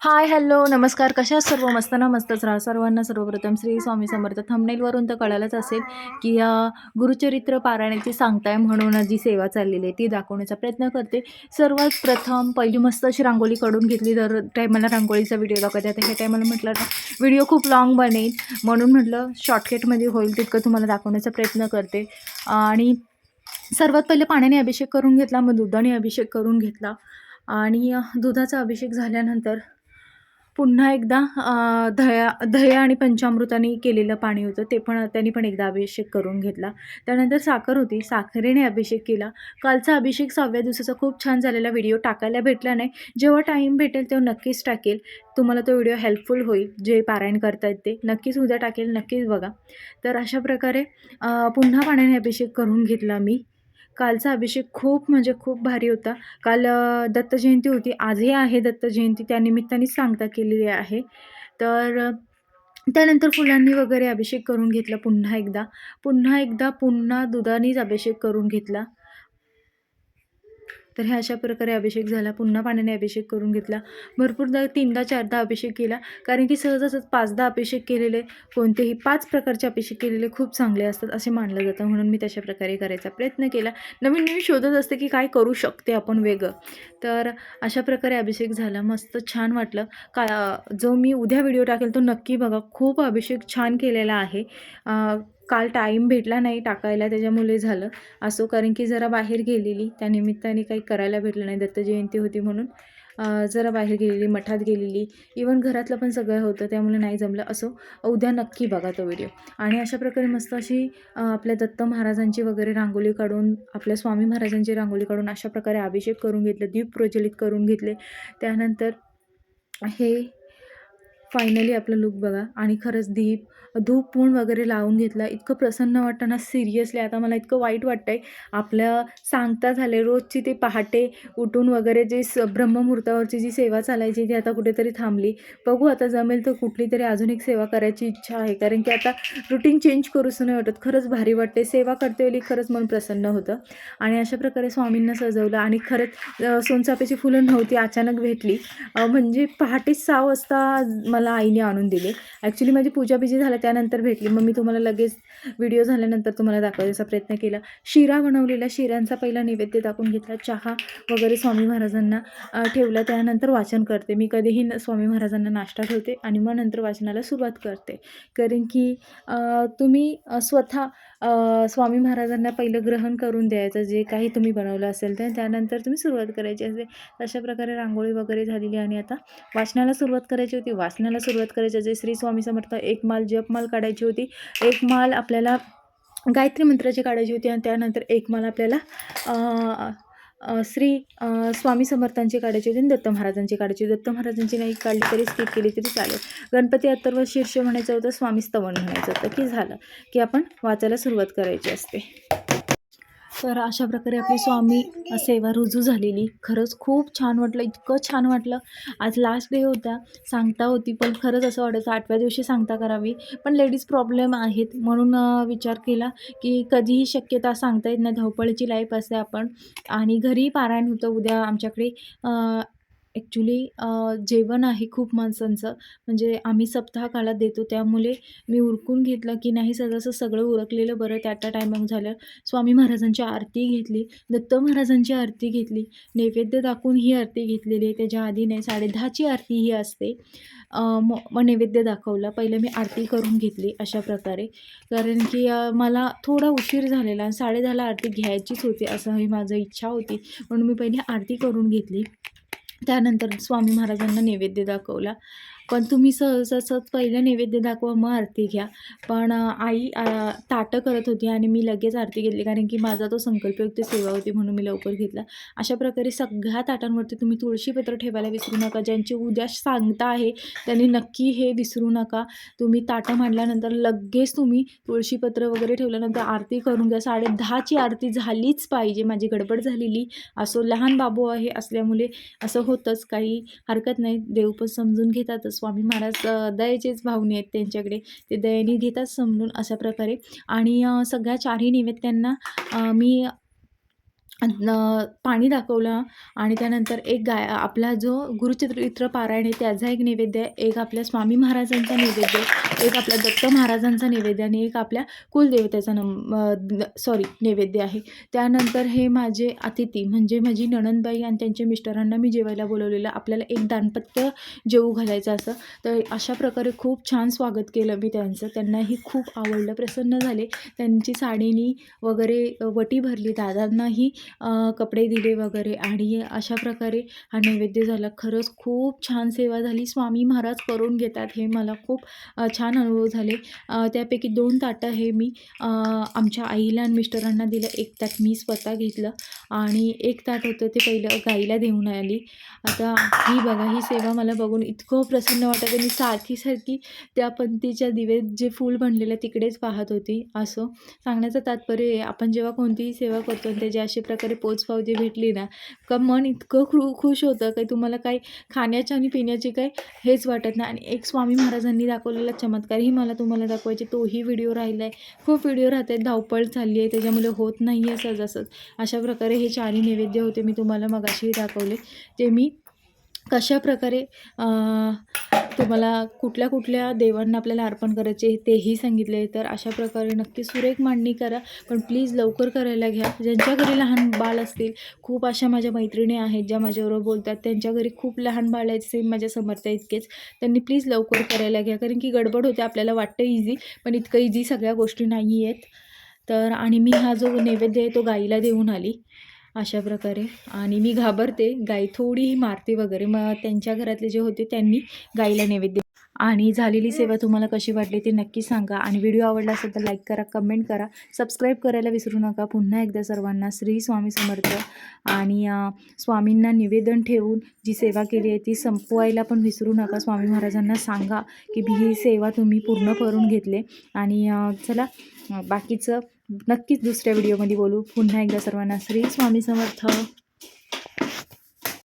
Hi hello नमस्कार. कशा सर्व? मस्त ना मस्तच राहा. सर्वांना सर्वप्रथम श्री स्वामी समर्थ थंबनेलवरून तर कळालंच असेल की या गुरुचरित्र पारायणाची सांगताय म्हणून जी सेवा चाललेली आहे ती दाखवण्याचा प्रयत्न करते. सर्वात प्रथम पहिली मस्त अशी रांगोळी काढून घेतली. तर टायमाला रांगोळीचा व्हिडिओ दाखवता ह्या टायमाला म्हटलं ना व्हिडिओ खूप लाँग बनेल. म्हणून म्हटलं शॉर्टकटमध्ये होईल तितकं तुम्हाला दाखवण्याचा प्रयत्न करते. आणि सर्वात पहिले पाण्याने अभिषेक करून घेतला मग दुधाने अभिषेक करून घेतला. आणि दुधाचा अभिषेक झाल्यानंतर पुन्हा एकदा दह्या दह्या आणि पंचामृताने केलेलं पाणी होतं ते पण त्यांनी पण एकदा अभिषेक करून घेतला. त्यानंतर साखर होती साखरेने अभिषेक केला. कालचा अभिषेक सहाव्या दिवसाचा खूप छान झालेला व्हिडिओ टाकायला भेटला नाही. जेव्हा टाईम भेटेल तेव्हा नक्कीच टाकेल. तुम्हाला तो व्हिडिओ हेल्पफुल होईल जे पारायण करतायत ते. नक्कीच उद्या टाकेल नक्कीच बघा. तर अशा प्रकारे पुन्हा पाण्याने अभिषेक करून घेतला मी. कालचा अभिषेक खूप म्हणजे खूप भारी होता. काल दत्तजयंती दत्त जयंती होती. आजही आहे दत्त जयंती सांगता केलेली आहे. तर त्यानंतर फुलांनी वगैरे अभिषेक करून घेतला पुन्हा एकदा. पुन्हा एकदा पुन्हा दुधानेच अभिषेक करून घेतला. तर हे अशा प्रकारे अभिषेक झाला. पुन्हा पाण्याने अभिषेक करून घेतला. भरपूरदा तीनदा चारदा अभिषेक केला. कारण की सहजासहज पाचदा अभिषेक केलेले कोणतेही पाच प्रकारचे अभिषेक केलेले खूप चांगले असतात असे मानलं जातं. म्हणून मी तशा प्रकारे करायचा प्रयत्न केला. नवीन नवीन शोधत असते की काय करू शकते आपण वेगळं. तर अशा प्रकारे अभिषेक झाला. मस्त छान वाटलं. का जो मी उद्या व्हिडिओ टाकेल तो नक्की बघा. खूप अभिषेक छान केलेला आहे. काल टाईम भेटला नाही टाकायला त्याच्यामुळे झालं. असो कारण की जरा बाहेर गेलेली त्या निमित्ताने काही करायला भेटलं नाही. दत्त जयंती होती म्हणून जरा बाहेर गेलेली मठात गेलेली. इवन घरातलं पण सगळं होतं त्यामुळे नाही जमलं. असो उद्या नक्की बघा तो व्हिडिओ आणि अशा प्रकारे मस्त अशी आपल्या दत्त महाराजांची वगैरे रांगोळी काढून आपल्या स्वामी महाराजांची रांगोळी काढून अशा प्रकारे अभिषेक करून घेतले दीप प्रज्वलित करून घेतले. त्यानंतर हे फायनली आपलं लुक बघा. आणि खरंच दीप धूप पूण वगैरे लावून घेतला. इतकं प्रसन्न वाटतं ना सिरियसली आता मला इतकं वाईट वाटतं आहे आपल्या सांगता झाले रोजची ते पहाटे उठून वगैरे जे स ब्रह्ममुहूर्तावरची जी सेवा चालायची ती आता कुठेतरी थांबली. बघू आता जमेल तर कुठली तरी अजून एक सेवा करायची इच्छा आहे. कारण की आता रुटीन चेंज करूसं नाही वाटत. खरंच भारी वाटते सेवा करते वेळी खरंच मन प्रसन्न होतं. आणि अशा प्रकारे स्वामींना सजवलं. आणि खरंच सोनचापेची फुलं नव्हती अचानक भेटली. म्हणजे पहाटे सहा वाजता मला आईने आणून दिले. ॲक्च्युली माझी पूजा बिजी झाल्या त्यानंतर भेटली. मग मी तुम्हाला लगेच व्हिडिओ झाल्यानंतर तुम्हाला दाखवायचा प्रयत्न केला. शिरा बनवलेला शिऱ्यांचा पहिला नैवेद्य दाखवून घेतला. चहा वगैरे स्वामी महाराजांना ठेवला. त्यानंतर वाचन करते. मी कधीही न- स्वामी महाराजांना नाश्ता ठेवते आणि मग नंतर वाचनाला सुरुवात करते. कारण की तुम्ही स्वतः स्वामी महाराजांना पहिलं ग्रहण करून द्यायचं. जे काही तुम्ही बनवलं असेल तर त्यानंतर तुम्ही सुरुवात करायची असते. अशा प्रकारे रांगोळी वगैरे झालेली आणि आता वाचनाला सुरुवात करायची होती. वाचनाला सुरुवात करायची. जे श्री स्वामी समर्थ एक माल जपमाल काढायची होती. एक माल आपल्याला गायत्री मंत्राची काढायची होती आणि त्यानंतर एक माल आपल्याला श्री स्वामी समर्थांची काढायची होती आणि दत्त महाराजांची काढायची होती. दत्त महाराजांची नाही काढली तरी स्किप केली तरी चालेल. गणपती अथर्व शीर्ष म्हणायचं होतं स्वामी स्तवन म्हणायचं होतं की झालं की आपण वाचायला सुरुवात करायची असते. तर अशा प्रकारे आपली स्वामी सेवा रुजू झालेली. खरंच खूप छान वाटलं इतकं छान वाटलं. आज लास्ट डे होता सांगता होती पण खरंच असं वाटायचं आठव्या दिवशी सांगता करावी. पण लेडीज प्रॉब्लेम आहेत. म्हणून विचार केला की कधीही शक्यता सांगता येत नाही. धावपळीची लाईफ असते आपण. आणि घरी पारायण होतं उद्या आमच्याकडे. ॲक्च्युली जेवण आहे खूप माणसांचं. म्हणजे आम्ही सप्ताह काळात देतो. त्यामुळे मी उरकून घेतलं की नाही सगळं सगळं उरकलेलं बरं त्या त्या टायमात झालं. स्वामी महाराजांची आरती घेतली. दत्त महाराजांची आरती घेतली. नैवेद्य दाखवून ही आरती घेतलेली आहे. त्याच्या आधी नाही साडेदहाची आरती ही असते. म मग नैवेद्य दाखवला. पहिलं मी आरती करून घेतली अशा प्रकारे. कारण की मला थोडा उशीर झालेला आणि साडेदहाला आरती घ्यायचीच होती असं ही माझं इच्छा होती. म्हणून मी पहिली आरती करून घेतली. त्यानंतर स्वामी महाराजांना नैवेद्य दाखवला. पण तुम्ही सहजासहज पहिलं नैवेद्य दाखवा मग आरती घ्या. पण आई ताटं करत होती आणि मी लगेच आरती घेतली कारण की माझा तो संकल्पयुक्त सेवा होती म्हणून मी लवकर घेतला. अशा प्रकारे सगळ्या ताटांवरती तुम्ही तुळशीपत्र ठेवायला विसरू नका. ज्यांची उद्या सांगता आहे त्यांनी नक्की हे विसरू नका. तुम्ही ताटं मांडल्यानंतर लगेच तुम्ही तुळशीपत्र वगैरे ठेवल्यानंतर आरती करून घ्या. साडे दहाची आरती झालीच पाहिजे. माझी गडबड झालेली. असो लहान बाबू आहे असल्यामुळे असं होतंच. काही हरकत नाही. देव पण समजून घेतातच. स्वामी महाराज दयेचेच भावने आहेत त्यांच्याकडे. ते दयेने घेतात समजून अशा प्रकारे. आणि सगळ्या चारही नैवेद्यांना मी न पाणी दाखवलं आणि त्यानंतर एक गाय आपला जो गुरुचरित्र पारायण आहे त्याचा एक नैवेद्य एक आपल्या स्वामी महाराजांचा नैवेद्य एक आपल्या दत्त महाराजांचा नैवेद्य आणि एक आपल्या कुलदेवतेचा नम सॉरी नैवेद्य आहे. त्यानंतर हे माझे अतिथी म्हणजे माझी नणंदबाई आणि त्यांच्या मिस्टरांना मी जेवायला बोलवलेलं. आपल्याला एक दानपत्य जेवू घालायचं असं. तर अशा प्रकारे खूप छान स्वागत केलं मी त्यांचं. त्यांनाही खूप आवडलं प्रसन्न झाले. त्यांची साडीनी वगैरे वटी भरली. दादांनाही कपडे दिले वगैरे आणि अशा प्रकारे हा नैवेद्य झाला. खरंच खूप छान सेवा झाली. स्वामी महाराज करून घेतात हे मला खूप छान अनुभव झाले. त्यापैकी दोन ताटं हे मी आमच्या आईला आणि मिस्टरांना दिलं. एक ताट मी स्वतः घेतलं आणि एक ताट होतं ते पहिलं गाईला देऊन आली. आता ही बघा ही सेवा मला बघून इतकं प्रसन्न वाटत आणि सारखी सारखी त्या पंथीच्या दिवेत जे फूल बनलेलं तिकडेच पाहत होती. असं सांगण्याचं तात्पर्य आहे. आपण जेव्हा कोणतीही सेवा करतो त्याचे असे प्रकार प्रकारे पोचपावती भेटली ना का मन इतकं खु खुश होतं काही तुम्हाला काही खाण्याची आणि पिण्याची काही हेच वाटत नाही. आणि एक स्वामी महाराजांनी दाखवलेला चमत्कारही मला तुम्हाला दाखवायचे तोही व्हिडिओ राहिला आहे खूप व्हिडिओ राहत आहेत धावपळ झाली आहे त्याच्यामुळे होत नाही आहे सहजासहज. अशा प्रकारे हे चारही नैवेद्य होते मी तुम्हाला मगाशीही दाखवले. ते मी कशा प्रकारे तुम्हाला कुठल्या कुठल्या देवांना आपल्याला अर्पण करायचे तेही सांगितले. तर अशा प्रकारे नक्की सुरेख मांडणी करा. पण प्लीज लवकर करायला घ्या. ज्यांच्या घरी लहान बाळ असतील खूप अशा माझ्या मैत्रिणी आहेत ज्या माझ्याबरोबर बोलतात. त्यांच्या घरी खूप लहान बाळ आहेत सेम माझ्या समर्थ इतकेच. त्यांनी प्लीज लवकर करायला घ्या. कारण की गडबड होते आपल्याला वाटतं इझी पण इतकं इझी सगळ्या गोष्टी नाही आहेत तर आणि मी हा जो नैवेद्य आहे तो गाईला देऊन आली. अशा प्रकारे. आणि मी घाबरते. गाई थोडीही मारते वगैरे. मग त्यांच्या घरातले जे होते त्यांनी गाईला नैवेद्य आणि झालेली सेवा तुम्हाला कशी वाटली ते नक्की सांगा. आणि व्हिडिओ आवडला असेल तर लाईक करा कमेंट करा. सबस्क्राईब करायला विसरू नका. पुन्हा एकदा सर्वांना श्री स्वामी समर्थ. आणि स्वामींना निवेदन ठेवून जी सेवा केली आहे ती संपवायला पण विसरू नका. स्वामी महाराजांना सांगा की मी ही सेवा तुम्ही पूर्ण करून घेतले. आणि चला बाकीचं नक्कीच दुसऱ्या व्हिडिओमध्ये बोलू. पुन्हा एकदा सर्वांना श्री स्वामी समर्थ.